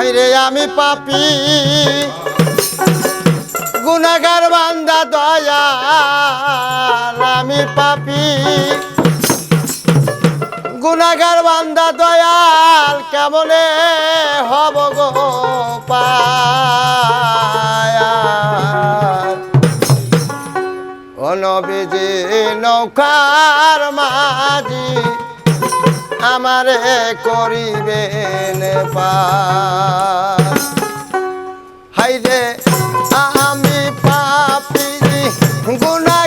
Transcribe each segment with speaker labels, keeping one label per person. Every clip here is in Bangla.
Speaker 1: হাইরে আমি পাপি। গুণাগার বান্দা দয়াল, আমি পাপি। গুণাগার বান্দা দয়াল, কেমনে হব গো পায়া নৌকার মাঝি আমার করিবেন পাপ। হাই রে আমি পাপি গুণা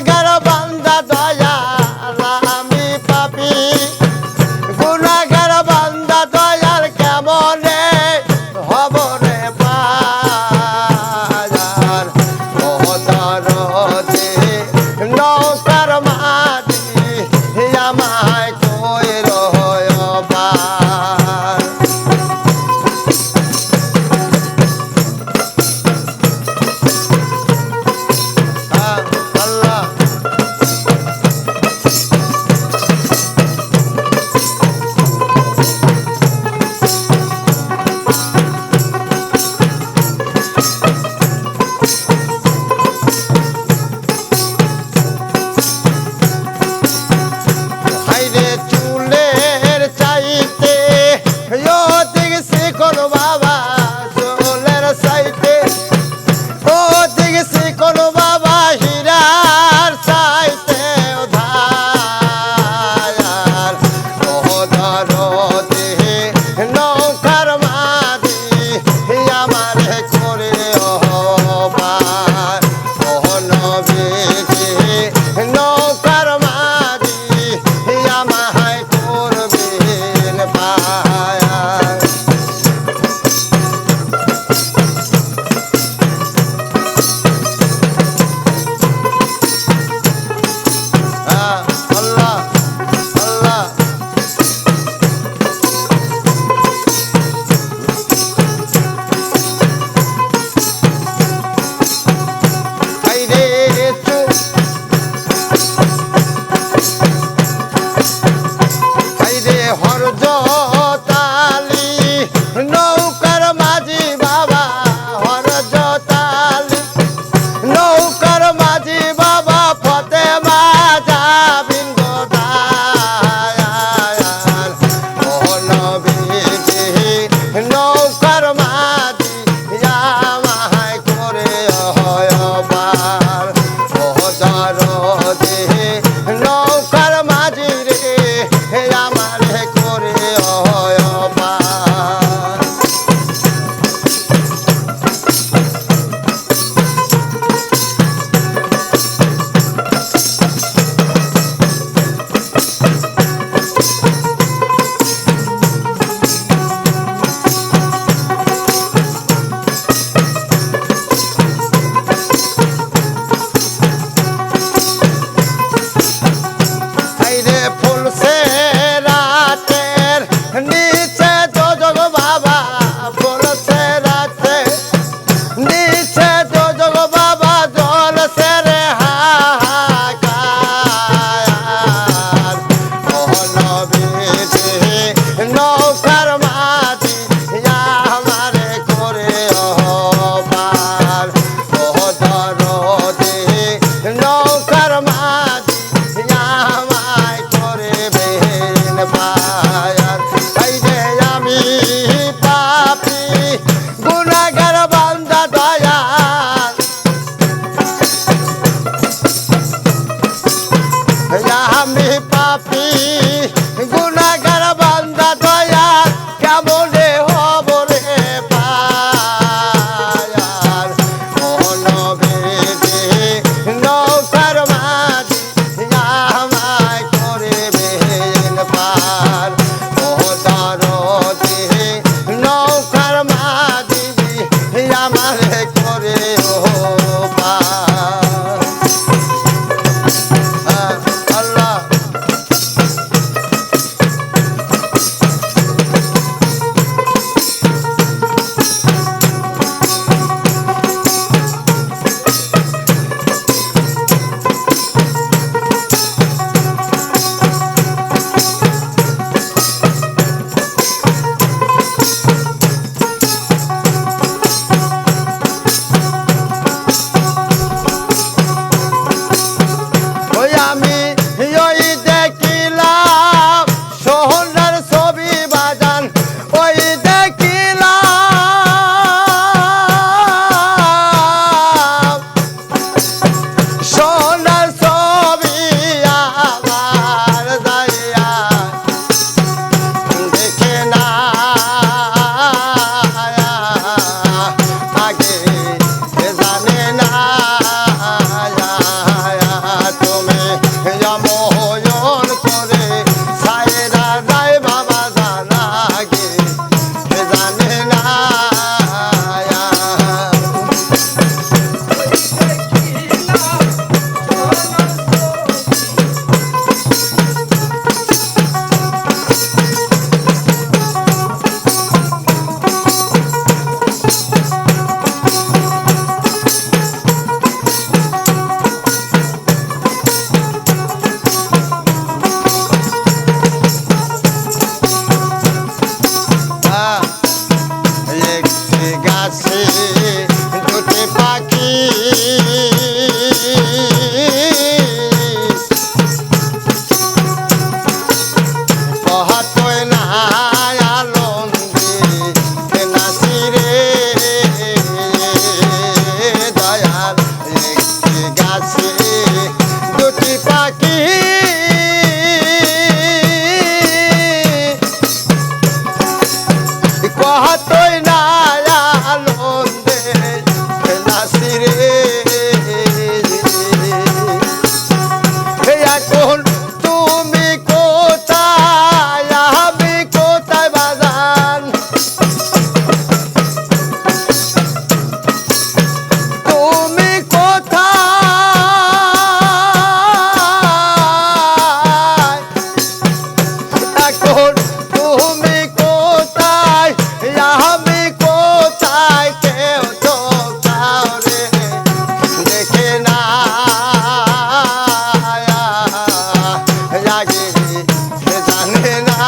Speaker 1: জানে না।